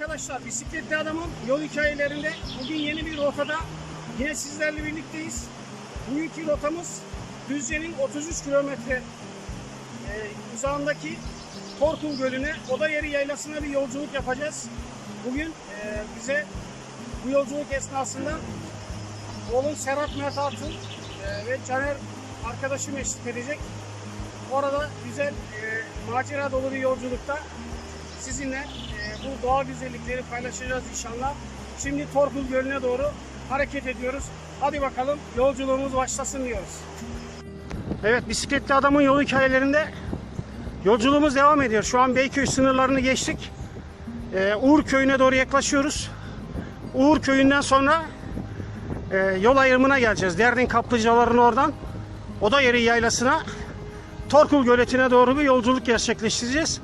Arkadaşlar bisikletli adamın yol hikayelerinde bugün yeni bir rotada yine sizlerle birlikteyiz. Bugünkü rotamız Düzce'nin 33 kilometre e, uzağındaki Torkul Gölü'ne, Oda Yeri Yaylası'na bir yolculuk yapacağız. Bugün e, bize bu yolculuk esnasında oğlum Serhat Mert Altın e, ve Caner arkadaşım eşlik edecek. Orada güzel, e, macera dolu bir yolculukta sizinle bu doğal güzellikleri paylaşacağız inşallah. Şimdi Torkul Gölü'ne doğru hareket ediyoruz. Hadi bakalım yolculuğumuz başlasın diyoruz. Evet bisikletli adamın yol hikayelerinde yolculuğumuz devam ediyor. Şu an Beyköy sınırlarını geçtik. E, Uğur Köyü'ne doğru yaklaşıyoruz. Uğur Köyü'nden sonra e, yol ayrımına geleceğiz. Derdin kaplıcaların oradan Oda Yeri Yaylası'na Torkul Göleti'ne doğru bir yolculuk gerçekleştireceğiz.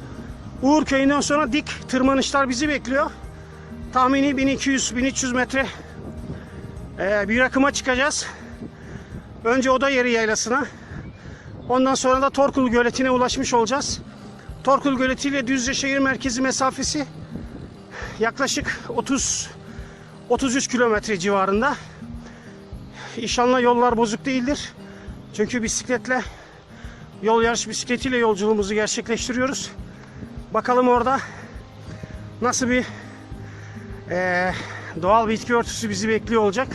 Uğur Köyü'nden sonra dik tırmanışlar bizi bekliyor. Tahmini 1200-1300 metre e, bir rakıma çıkacağız. Önce Oda Yeri Yaylası'na. Ondan sonra da Torkul Göleti'ne ulaşmış olacağız. Torkul Göleti ile Düzce şehir merkezi mesafesi yaklaşık 30 33 kilometre civarında. İnşallah yollar bozuk değildir. Çünkü bisikletle yol yarış bisikletiyle yolculuğumuzu gerçekleştiriyoruz. Bakalım orada nasıl bir eee, doğal bitki örtüsü bizi bekliyor olacak.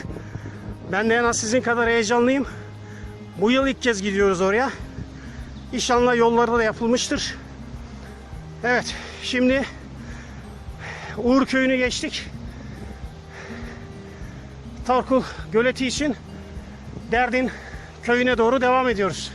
Ben de en az sizin kadar heyecanlıyım. Bu yıl ilk kez gidiyoruz oraya. İnşallah yolları da yapılmıştır. Evet, şimdi Uğur Köyü'nü geçtik. Torkul Göleti için Derdin köyüne doğru devam ediyoruz.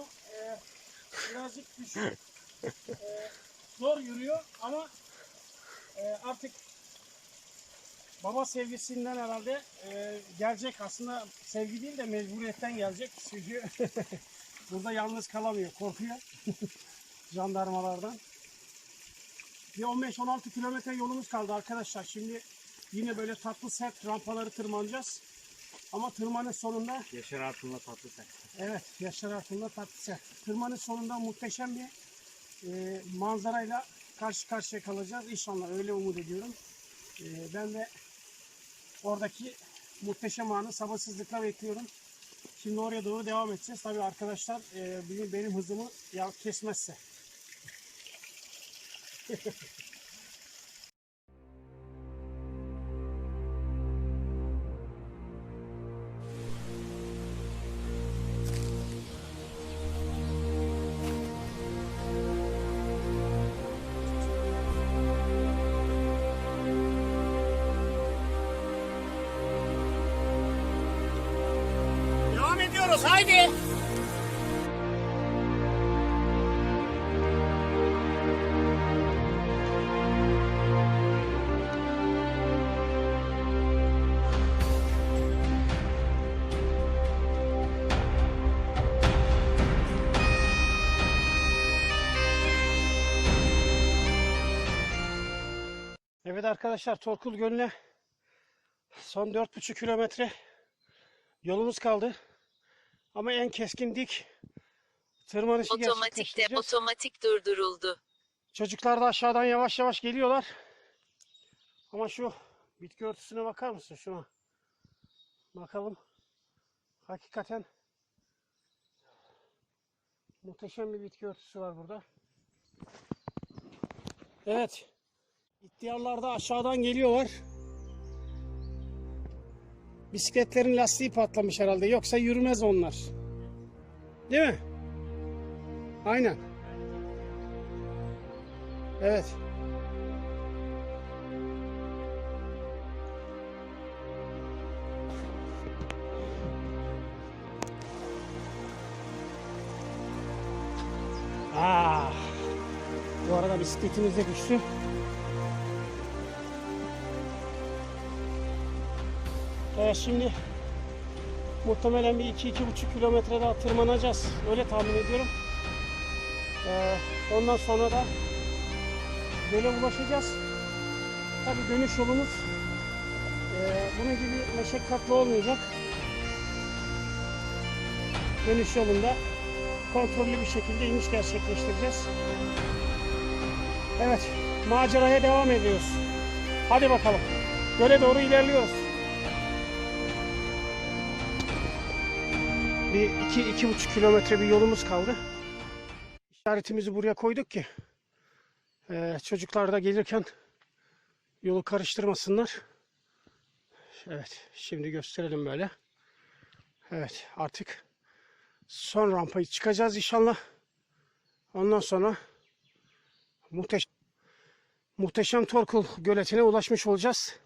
Kondisyonu e, birazcık düşük. E, zor yürüyor ama e, artık baba sevgisinden herhalde e, gelecek. Aslında sevgi değil de mecburiyetten gelecek. Çünkü burada yalnız kalamıyor. Korkuyor jandarmalardan. Bir 15-16 kilometre yolumuz kaldı arkadaşlar. Şimdi yine böyle tatlı sert rampaları tırmanacağız. Ama tırmanış sonunda Yaşar Artun'la tatlı sen. Evet, Yaşar Artun'la tatlısı. Tırmanış sonunda muhteşem bir e, manzarayla karşı karşıya kalacağız. İnşallah öyle umut ediyorum. E, ben de oradaki muhteşem anı sabırsızlıkla bekliyorum. Şimdi oraya doğru devam edeceğiz. Tabii arkadaşlar e, benim, benim hızımı ya kesmezse. Devam ediyoruz. Haydi. Evet arkadaşlar Torkul Gölü'ne son 4,5 kilometre yolumuz kaldı. Ama en keskin dik tırmanışı Otomatikte otomatik durduruldu. Çocuklar da aşağıdan yavaş yavaş geliyorlar. Ama şu bitki örtüsüne bakar mısın şuna? Bakalım. Hakikaten muhteşem bir bitki örtüsü var burada. Evet. İhtiyarlar da aşağıdan geliyorlar. Bisikletlerin lastiği patlamış herhalde. Yoksa yürümez onlar. Değil mi? Aynen. Evet. Ah. Bu arada bisikletimiz de düştü. Evet şimdi muhtemelen bir 2-2,5 kilometre daha tırmanacağız. Öyle tahmin ediyorum. Ee, ondan sonra da göle ulaşacağız. Tabii dönüş yolumuz e, bunun gibi meşakkatli olmayacak. Dönüş yolunda kontrollü bir şekilde iniş gerçekleştireceğiz. Evet, maceraya devam ediyoruz. Hadi bakalım. Göle doğru ilerliyoruz. Bir iki, iki buçuk kilometre bir yolumuz kaldı. İşaretimizi buraya koyduk ki ee, çocuklar da gelirken yolu karıştırmasınlar. Evet, şimdi gösterelim böyle. Evet, artık son rampayı çıkacağız inşallah. Ondan sonra muhteşem muhteşem Torkul göletine ulaşmış olacağız.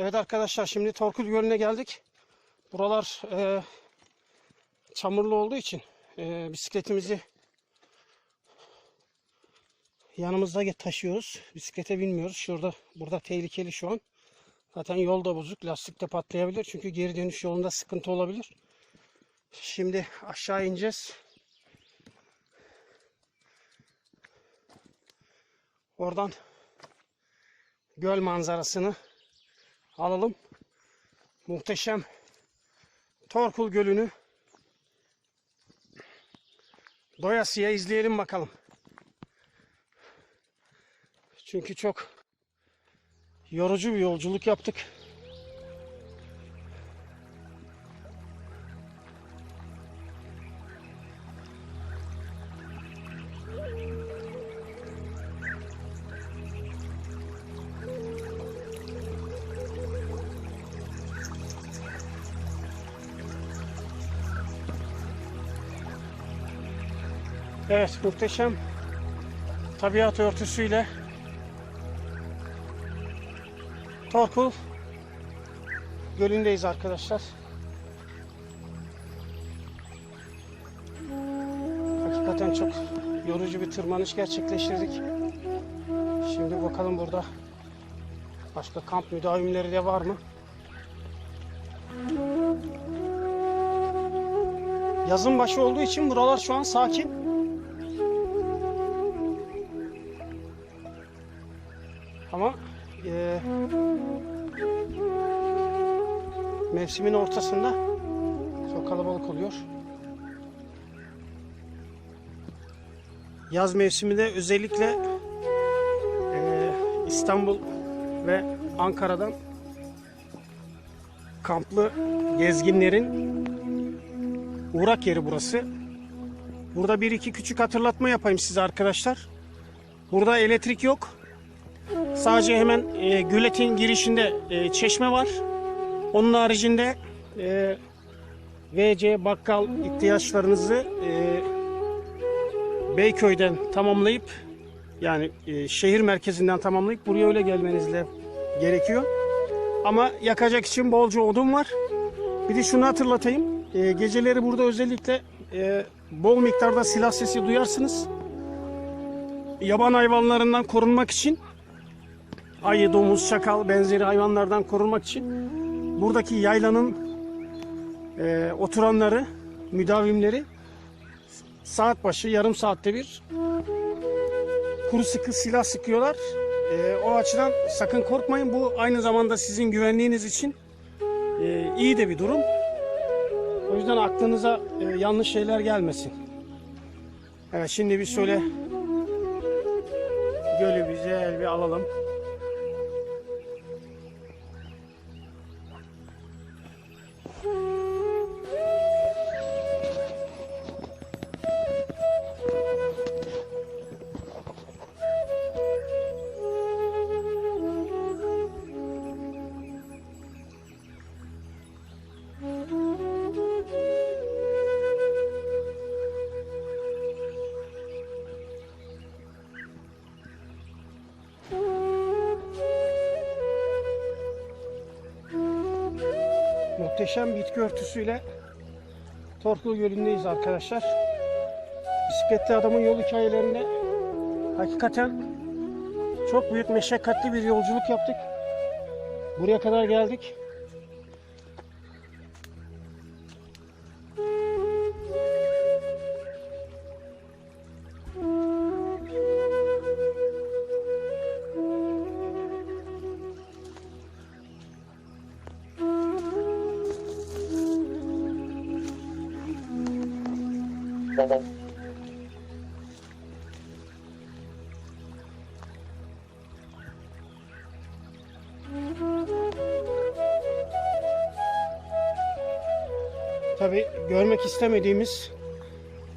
Evet arkadaşlar şimdi Torkul Gölü'ne geldik. Buralar e, çamurlu olduğu için e, bisikletimizi yanımızda taşıyoruz. Bisiklete binmiyoruz. Şurada burada tehlikeli şu an. Zaten yol da bozuk. Lastik de patlayabilir. Çünkü geri dönüş yolunda sıkıntı olabilir. Şimdi aşağı ineceğiz. Oradan göl manzarasını alalım. Muhteşem Torkul Gölü'nü doyasıya izleyelim bakalım. Çünkü çok yorucu bir yolculuk yaptık. Evet muhteşem tabiat örtüsüyle Torkul Gölü'ndeyiz arkadaşlar. Hakikaten çok yorucu bir tırmanış gerçekleştirdik. Şimdi bakalım burada başka kamp müdavimleri de var mı? Yazın başı olduğu için buralar şu an sakin. Ama e, mevsimin ortasında çok kalabalık oluyor. Yaz mevsiminde özellikle e, İstanbul ve Ankara'dan kamplı gezginlerin uğrak yeri burası. Burada bir iki küçük hatırlatma yapayım size arkadaşlar. Burada elektrik yok. Sadece hemen e, göletin girişinde e, çeşme var. Onun haricinde e, VC bakkal ihtiyaçlarınızı e, Beyköy'den tamamlayıp yani e, şehir merkezinden tamamlayıp buraya öyle gelmenizle gerekiyor. Ama yakacak için bolca odun var. Bir de şunu hatırlatayım. E, geceleri burada özellikle e, bol miktarda silah sesi duyarsınız. Yaban hayvanlarından korunmak için ayı, domuz, çakal benzeri hayvanlardan korunmak için buradaki yaylanın e, oturanları, müdavimleri saat başı yarım saatte bir kuru sıkı silah sıkıyorlar. E, o açıdan sakın korkmayın. Bu aynı zamanda sizin güvenliğiniz için e, iyi de bir durum. O yüzden aklınıza e, yanlış şeyler gelmesin. Evet şimdi bir şöyle gölü güzel bir alalım. Muhteşem bitki örtüsüyle Torkul Gölü'ndeyiz arkadaşlar. Bisikletli adamın yol hikayelerinde hakikaten çok büyük meşakkatli bir yolculuk yaptık. Buraya kadar geldik. Tabi görmek istemediğimiz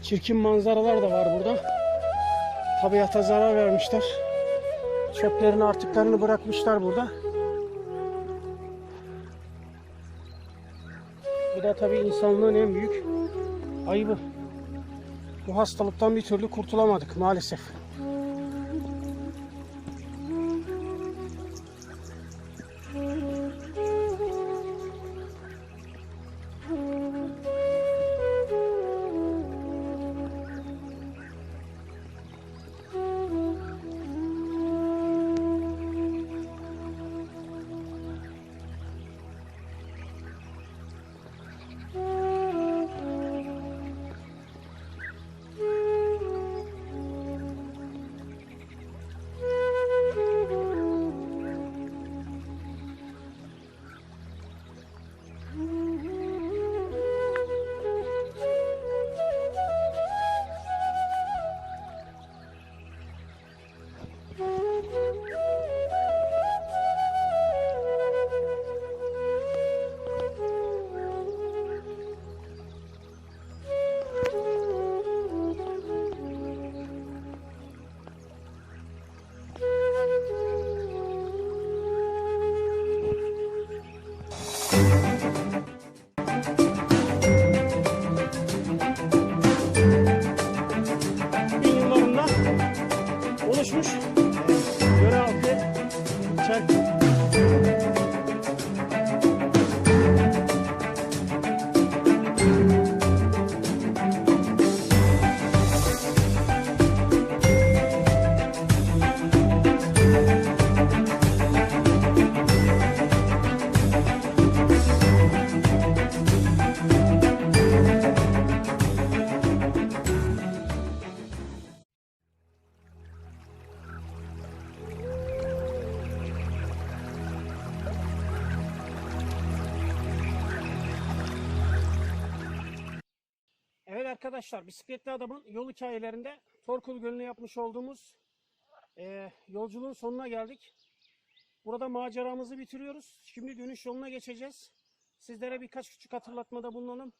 çirkin manzaralar da var burada. Tabiata zarar vermişler. Çöplerini artıklarını bırakmışlar burada. Bu da tabi insanlığın en büyük ayıbı. Bu hastalıktan bir türlü kurtulamadık maalesef. Arkadaşlar, bisikletli adamın yol hikayelerinde Torkul Gölü'ne yapmış olduğumuz eee, yolculuğun sonuna geldik. Burada maceramızı bitiriyoruz. Şimdi dönüş yoluna geçeceğiz. Sizlere birkaç küçük hatırlatmada bulunalım.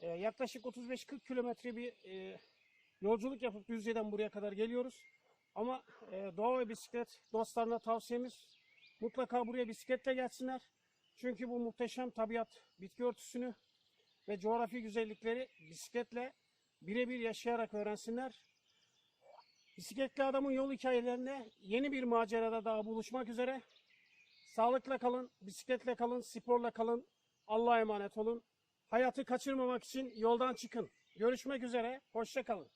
Eee, yaklaşık 35-40 kilometre bir eee, yolculuk yapıp Düzce'den buraya kadar geliyoruz. Ama eee, doğa ve bisiklet dostlarına tavsiyemiz mutlaka buraya bisikletle gelsinler. Çünkü bu muhteşem tabiat, bitki örtüsünü ve coğrafi güzellikleri bisikletle birebir yaşayarak öğrensinler. Bisikletli adamın yol hikayelerine yeni bir macerada daha buluşmak üzere. Sağlıkla kalın, bisikletle kalın, sporla kalın. Allah'a emanet olun. Hayatı kaçırmamak için yoldan çıkın. Görüşmek üzere, hoşça kalın.